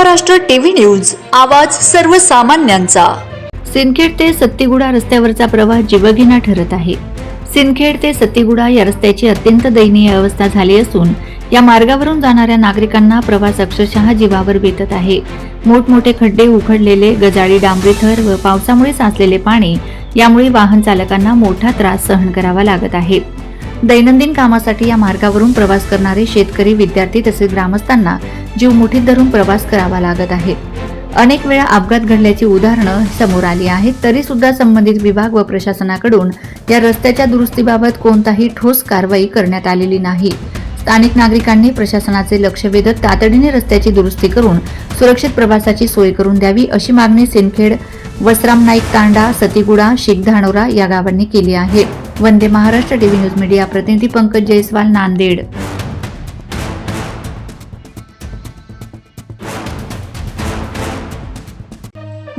Maharashtra TV news आवाज सर्वसामान्यांचा. सिंदखेड ते सत्तीगुडा रस्त्यावरचा प्रवास जीवघेणा ठरत आहे. सिंदखेड ते सत्तीगुडा या रस्त्याची अत्यंत दयनीय अवस्था झाली असून या मार्गावरून जाणाऱ्या नागरिकांना प्रवास अक्षरशः जीवावर बेतत आहे. मोठमोठे खड्डे उखडलेले गजाळी डांबरी थर व पावसामुळे साचलेले पाणी यामुळे वाहन चालकांना मोठा त्रास सहन करावा लागत आहे. दैनंदिन कामासाठी या मार्गावरून प्रवास करणारे शेतकरी विद्यार्थी तसेच ग्रामस्थांना जीव मुठीत धरून प्रवास करावा लागत आहे. अनेक वेळा अपघात घडल्याची उदाहरणं समोर आली आहेत. तरी सुद्धा संबंधित विभाग व प्रशासनाकडून या रस्त्याच्या दुरुस्तीबाबत कोणताही ठोस कारवाई करण्यात आलेली नाही. स्थानिक नागरिकांनी प्रशासनाचे लक्ष वेधत तातडीने रस्त्याची दुरुस्ती करून सुरक्षित प्रवासाची सोय करून द्यावी अशी मागणी सिंदखेड वसराम नाईक तांडा सतीगुडा शिखधानोरा या गावांनी केली आहे. Vande Maharashtra TV news media प्रतिनिधी पंकज जयस्वाल नांदेड.